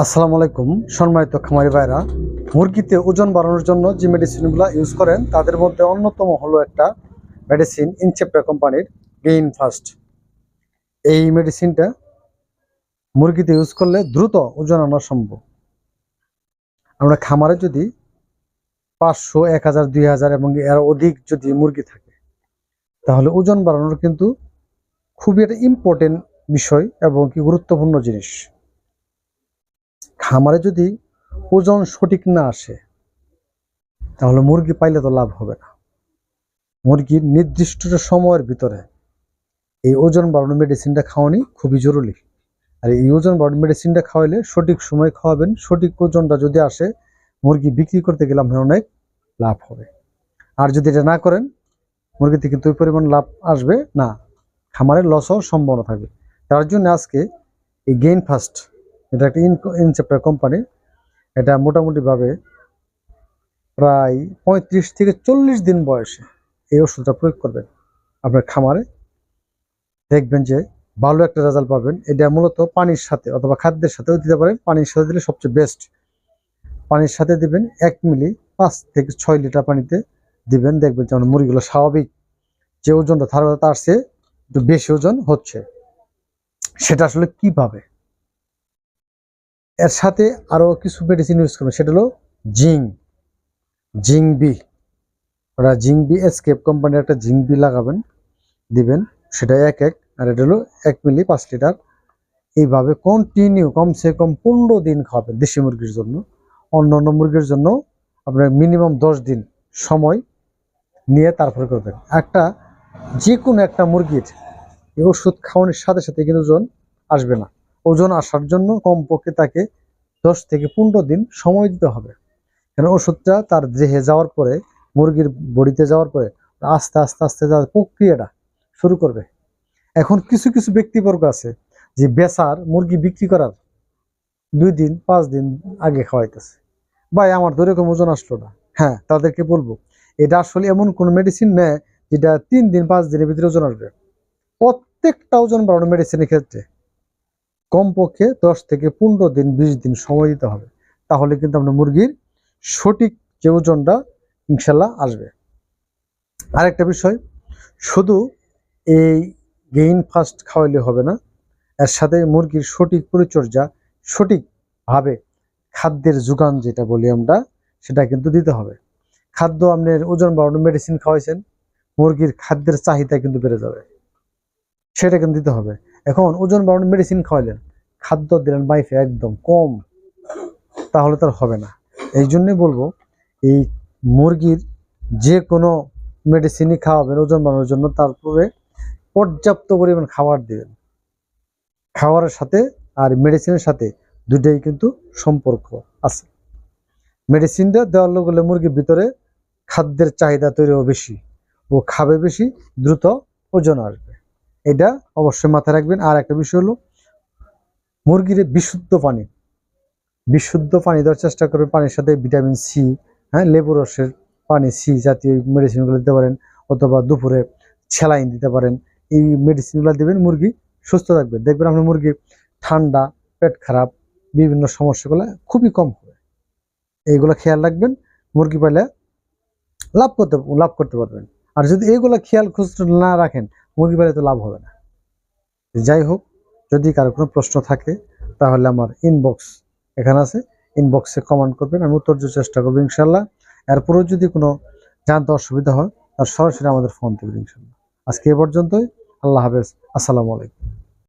আসসালামু আলাইকুম। সম্মানিত খামারি ভাইরা, মুরগিতে ওজন বাড়ানোর জন্য যে মেডিসিনগুলো ইউজ করেন, তাদের মধ্যে অন্যতম হলো একটা মেডিসিন ইনচেপ্টা কোম্পানির গেইন ফাস্ট এই মেডিসিনটা মুরগিতে ইউজ করলে দ্রুত ওজন আনা সম্ভব। আমরা খামারে যদি পাঁচশো, এক হাজার, দুই হাজার এবং এর অধিক যদি মুরগি থাকে, তাহলে ওজন বাড়ানোর কিন্তু খুবই একটা ইম্পর্টেন্ট বিষয় এবং কি গুরুত্বপূর্ণ জিনিস। খামারে যদি ওজন সঠিক না আসে, তাহলে মুরগি পাইলে তো লাভ হবে না। মুরগির নির্দিষ্ট সময়ের ভিতরে এই ওজন বাড়ানোর মেডিসিনটা খাওয়ানি খুবই জরুরি। আর এই ওজন বাড়ানোর মেডিসিনটা খাওয়াইলে সঠিক সময় খাওয়াবেন, সঠিক ওজনটা যদি আসে, মুরগি বিক্রি করতে গেলে আপনার অনেক লাভ হবে। আর যদি এটা না করেন, মুরগিতে কিন্তু ওই পরিমাণ লাভ আসবে না। খামারের লস হওয়ার সম্ভাবনা থাকবে। তার জন্য আজকে এই গেইন ফাস্ট এটা একটা ইনসেপ্টার কোম্পানি এটা মোটামুটিভাবে প্রায় পঁয়ত্রিশ থেকে চল্লিশ দিন বয়সে এই ওষুধটা প্রয়োগ করবেন। আপনার খামারে দেখবেন যে ভালো একটা রেজাল্ট পাবেন। এটা মূলত পানির সাথে অথবা খাদ্যের সাথেও দিতে পারেন। পানির সাথে দিলে সবচেয়ে বেস্ট পানির সাথে দিবেন এক মিলি পাঁচ থেকে ছয় লিটার পানিতে দিবেন। দেখবেন যেমন মুরগিগুলো স্বাভাবিক যে ওজনটা তার তার চেয়ে একটু বেশি ওজন হচ্ছে। সেটা আসলে কীভাবে? এর সাথে আরও কিছু মেডিসিন ইউজ করবেন সেটা হলো জিং জিং বি। ওরা জিং বি এসকেপ কোম্পানির একটা জিং বি লাগাবেন, দিবেন, সেটা এক এক, আর এটা হলো এক মিলি পাঁচ লিটার। এইভাবে কন্টিনিউ কমসে কম পনেরো দিন খাওয়াবেন দেশি মুরগির জন্য। অন্য অন্য মুরগির জন্য আপনার মিনিমাম দশ দিন সময় নিয়ে তারপরে করবেন। একটা যে কোনো একটা মুরগির ওষুধ খাওয়ানোর সাথে সাথে কিন্তু জন আসবে না। ওজন আসার জন্য কমপক্ষে তাকে দশ থেকে পনেরো দিন সময় দিতে হবে। কেন ওষুধটা তার দেহে যাওয়ার পরে, মুরগির বডিতে যাওয়ার পরে আস্তে আস্তে আস্তে যাওয়ার প্রক্রিয়াটা শুরু করবে। এখন কিছু কিছু ব্যক্তিবর্গ আছে যে বেচার মুরগি বিক্রি করার দুই দিন, পাঁচ দিন আগে খাওয়াইতেছে। ভাই, আমার তো এরকম ওজন আসলো না। হ্যাঁ তাদেরকে বলব, এটা আসলে এমন কোন মেডিসিন নেয় যেটা তিন দিন, পাঁচ দিনের ভিতরে ওজন আসবে। প্রত্যেকটা ওজন বাড়ানো মেডিসিনের ক্ষেত্রে। কমপক্ষে দশ থেকে পনেরো দিন, বিশ দিন সময় দিতে হবে। তাহলে কিন্তু আপনার মুরগির সঠিক যে ওজনটা, ইনশাল্লাহ আসবে। আরেকটা বিষয়, শুধু এই গেইন ফাস্ট খাওয়াইলে হবে না, এর সাথে মুরগির সঠিক পরিচর্যা সঠিকভাবে খাদ্যের যোগান যেটা বলি আমরা, সেটা কিন্তু দিতে হবে। খাদ্য আপনার ওজন বাড়ানো মেডিসিন খাওয়াইছেন, মুরগির খাদ্যের চাহিদা কিন্তু বেড়ে যাবে। সেটা কিন্তু দিতে হবে। এখন ওজন বাড়ানোর মেডিসিন খাওয়াইলেন। খাদ্য দিলেন বাইফে একদম কম। তাহলে তার হবে না। এই জন্যই বলব, এই মুরগির যে কোনো মেডিসিনই খাওয়াবেন ওজন বাড়ানোর জন্য, তারপরে পর্যাপ্ত পরিমাণ খাবার দিবেন। খাবারের সাথে আর মেডিসিনের সাথে দুটাই কিন্তু সম্পর্ক আছে। মেডিসিনটা দেওয়ার লোক হলে মুরগির ভিতরে খাদ্যের চাহিদা তৈরি হবে বেশি ও খাবে বেশি, দ্রুত ওজন আসবে। এটা অবশ্যই মাথায় রাখবেন। আর একটা বিষয় হলো, মুরগির বিশুদ্ধ পানি। বিশুদ্ধ পানি দেওয়ার চেষ্টা করবেন, পানির সাথে ভিটামিন সি হ্যাঁ লেবু রসের পানি, সি জাতীয় মেডিসিনগুলো দিতে পারেন, অথবা দুপুরে স্যালাইন দিতে পারেন। এই মেডিসিনগুলো দেবেন, মুরগি সুস্থ থাকবে। দেখবেন আপনার মুরগি ঠান্ডা, পেট খারাপ, বিভিন্ন সমস্যাগুলো খুবই কম হবে। এইগুলো খেয়াল রাখবেন, মুরগি পাইলে লাভ করতে লাভ করতে পারবেন। আর যদি এইগুলো খেয়াল খুঁজ না রাখেন মুরগি বাড়ি তো লাভ হবে না। যাই হোক, যদি কারও কোনো প্রশ্ন থাকে, তাহলে আমার ইনবক্স এখানে আছে। ইনবক্সে কমেন্ট করবেন, আমি উত্তর চেষ্টা করব ইনশাল্লাহ এরপরেও যদি কোনো জানতে অসুবিধা হয় তার সরাসরি আমাদের ফোন দেবেন ইনশাল্লাহ আজকে এ পর্যন্তই। আল্লাহ হাফেজ। আসসালামু আলাইকুম।